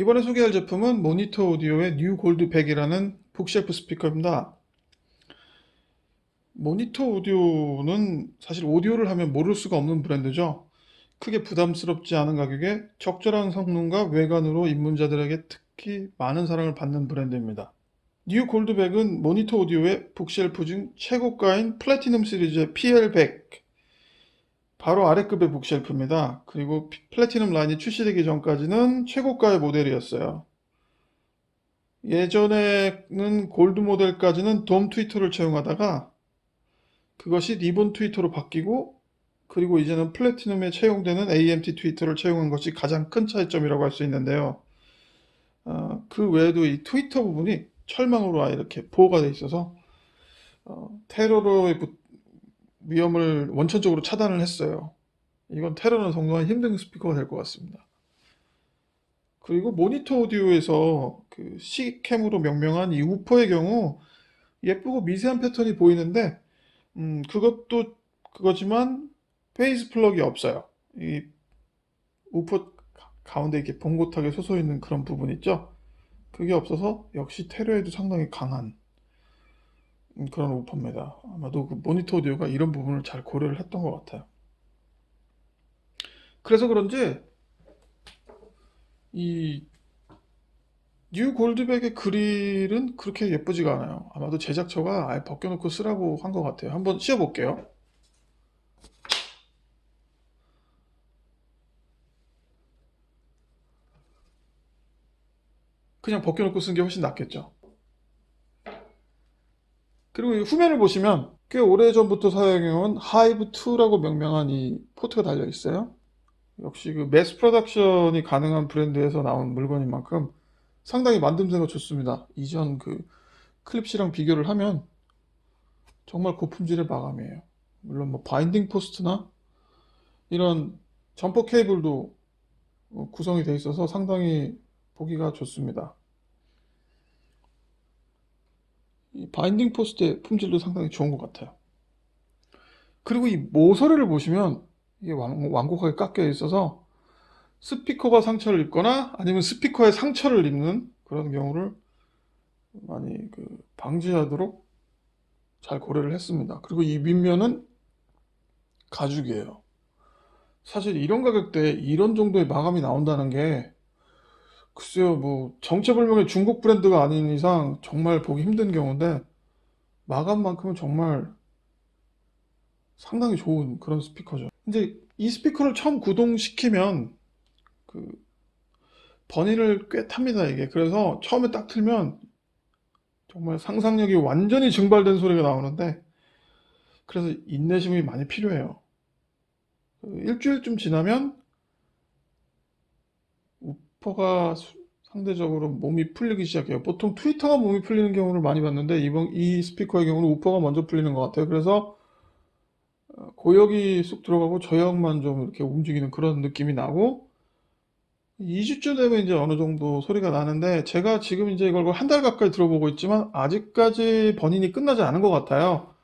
이번에 소개할 제품은 모니터 오디오의 뉴 골드 100이라는 북쉘프 스피커입니다. 모니터 오디오는 사실 오디오를 하면 모를 수가 없는 브랜드죠. 크게 부담스럽지 않은 가격에 적절한 성능과 외관으로 입문자들에게 특히 많은 사랑을 받는 브랜드입니다. 뉴 골드백은 모니터 오디오의 북쉘프 중 최고가인 플래티넘 시리즈의 PL100 바로 아래급의 북쉘프입니다. 그리고 피- 플래티넘 라인이 출시되기 전까지는 최고가의 모델이었어요. 예전에는 골드 모델까지는 돔 트위터를 채용하다가 그것이 리본 트위터로 바뀌고 그리고 이제는 플래티넘에 채용되는 AMT 트위터를 채용한 것이 가장 큰 차이점이라고 할 수 있는데요. 어, 그 외에도 이 트위터 부분이 철망으로 아예 이렇게 보호가 돼 있어서 어, 테러로의 부- 위험을 원천적으로 차단을 했어요. 이건 테러는 성공한 힘든 스피커가 될 것 같습니다. 그리고 모니터 오디오에서 그 C캠으로 명명한 이 우퍼의 경우 예쁘고 미세한 패턴이 보이는데 음, 그것도 그거지만 페이스 플러그가 없어요. 이 우퍼 가- 가운데 이렇게 봉고하게 솟아 있는 그런 부분 있죠? 그게 없어서 역시 테러에도 상당히 강한 음, 그런 우퍼입니다. 아마도 그 모니터 오디오가 이런 부분을 잘 고려를 했던 것 같아요. 그래서 그런지 이 뉴 골드백의 그릴은 그렇게 예쁘지가 않아요. 아마도 제작처가 아예 벗겨놓고 쓰라고 한 것 같아요. 한번 씌워볼게요. 그냥 벗겨놓고 쓴 게 훨씬 낫겠죠. 그리고 이 후면을 보시면 꽤 오래전부터 사용해온 하이브2라고 명명한 이 포트가 달려 있어요. 역시 그 매스 프로덕션이 가능한 브랜드에서 나온 물건인 만큼 상당히 만듦새가 좋습니다. 이전 그 클립시랑 비교를 하면 정말 고품질의 마감이에요. 물론 뭐 바인딩 포스트나 이런 점퍼 케이블도 어, 구성이 돼 있어서 상당히 보기가 좋습니다. 이 바인딩 포스트의 품질도 상당히 좋은 것 같아요. 그리고 이 모서리를 보시면 이게 완- 완곡하게 깎여 있어서 스피커가 상처를 입거나 아니면 스피커에 상처를 입는 그런 경우를 많이 그 방지하도록 잘 고려를 했습니다. 그리고 이 윗면은 가죽이에요. 사실 이런 가격대에 이런 정도의 마감이 나온다는 게 글쎄요, 뭐 정체불명의 중국 브랜드가 아닌 이상 정말 보기 힘든 경우인데 마감만큼은 정말 상당히 좋은 그런 스피커죠. 이제 이 스피커를 처음 구동시키면 그 버니를 꽤 탑니다, 이게. 그래서 처음에 딱 틀면 정말 상상력이 완전히 증발된 소리가 나오는데 그래서 인내심이 많이 필요해요. 그 일주일쯤 지나면 수- 상대적으로 몸이 풀리기 시작해요. 보통 트위터가 몸이 풀리는 경우를 많이 봤는데 이번 이 스피커의 경우는 우퍼가 먼저 풀리는 것 같아요. 그래서 어, 고역이 쑥 들어가고 저역만 좀 이렇게 움직이는 그런 느낌이 나고 2주쯤 되면 이제 어느 정도 소리가 나는데 제가 지금 이제 이걸 한 달 가까이 들어보고 있지만 아직까지 번인이 끝나지 않은 것 같아요.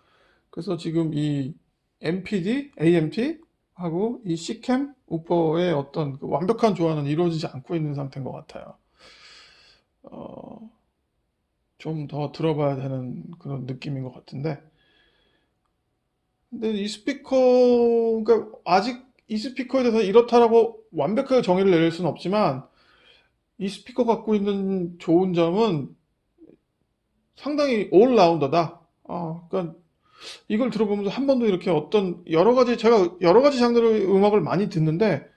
그래서 지금 이 MPD, AMT 하고 이 C캠 우퍼의 어떤 그 완벽한 조화는 이루어지지 않고 있는 상태인 것 같아요. 어, 좀 더 들어봐야 되는 그런 느낌인 것 같은데. 근데 이 스피커, 그러니까 아직 이 스피커에 대해서 이렇다라고 완벽하게 정의를 내릴 수는 없지만 이 스피커 갖고 있는 좋은 점은 상당히 올라운더다. 어, 그러니까 이걸 들어보면서 한 번도 이렇게 어떤 여러 가지 제가 여러 가지 장르의 음악을 많이 듣는데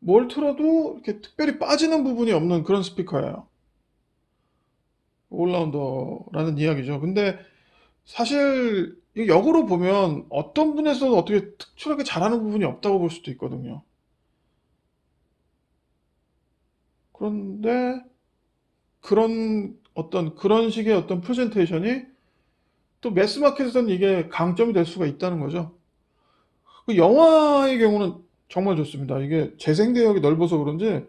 뭘 틀어도 이렇게 특별히 빠지는 부분이 없는 그런 스피커예요. 올라운더라는 이야기죠. 근데 사실 이 역으로 보면 어떤 분에서도 어떻게 특출하게 잘하는 부분이 없다고 볼 수도 있거든요. 그런데 그런 어떤 그런 식의 어떤 프레젠테이션이 또 매스마켓에서는 이게 강점이 될 수가 있다는 거죠. 그 영화의 경우는 정말 좋습니다. 이게 재생 대역이 넓어서 그런지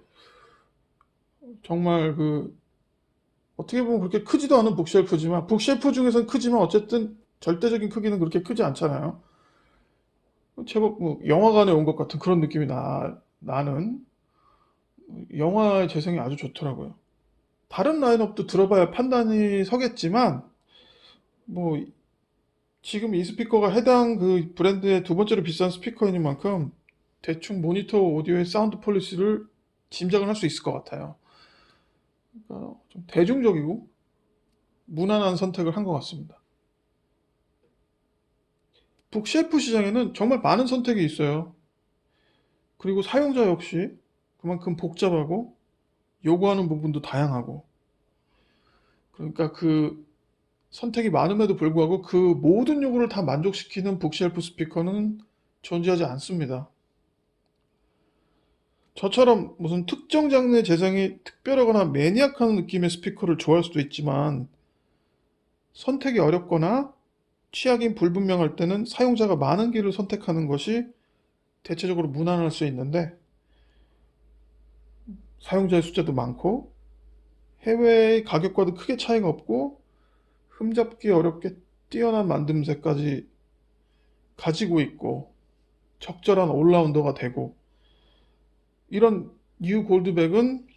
정말 그 어떻게 보면 그렇게 크지도 않은 북쉘프지만 북쉘프 중에서는 크지만 어쨌든 절대적인 크기는 그렇게 크지 않잖아요. 제법 뭐 영화관에 온 것 같은 그런 느낌이 나, 나는 영화의 재생이 아주 좋더라고요. 다른 라인업도 들어봐야 판단이 서겠지만 뭐 지금 이 스피커가 해당 그 브랜드의 두 번째로 비싼 스피커인 만큼 대충 모니터 오디오의 사운드 폴리시를 짐작을 할 수 있을 것 같아요. 그러니까 좀 대중적이고 무난한 선택을 한 것 같습니다. 북셰프 시장에는 정말 많은 선택이 있어요. 그리고 사용자 역시 그만큼 복잡하고 요구하는 부분도 다양하고 그러니까 그 선택이 많음에도 불구하고 그 모든 요구를 다 만족시키는 북쉘프 스피커는 존재하지 않습니다. 저처럼 무슨 특정 장르의 재생이 특별하거나 매니악한 느낌의 스피커를 좋아할 수도 있지만 선택이 어렵거나 취향이 불분명할 때는 사용자가 많은 길을 선택하는 것이 대체적으로 무난할 수 있는데 사용자의 숫자도 많고 해외의 가격과도 크게 차이가 없고 흠잡기 어렵게 뛰어난 만듦새까지 가지고 있고 적절한 올라운더가 되고 이런 뉴 골드백은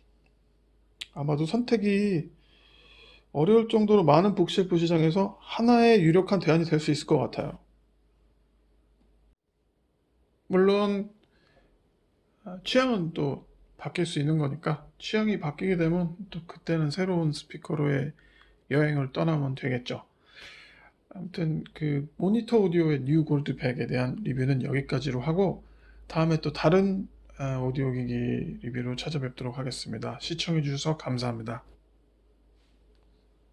아마도 선택이 어려울 정도로 많은 북셰프 시장에서 하나의 유력한 대안이 될 수 있을 것 같아요. 물론 아, 취향은 또 바뀔 수 있는 거니까 취향이 바뀌게 되면 또 그때는 새로운 스피커로의 여행을 떠나면 되겠죠. 아무튼 그 모니터 오디오의 뉴 골드백에 대한 리뷰는 여기까지로 하고 다음에 또 다른 아, 오디오 기기 리뷰로 찾아뵙도록 하겠습니다. 시청해 주셔서 감사합니다.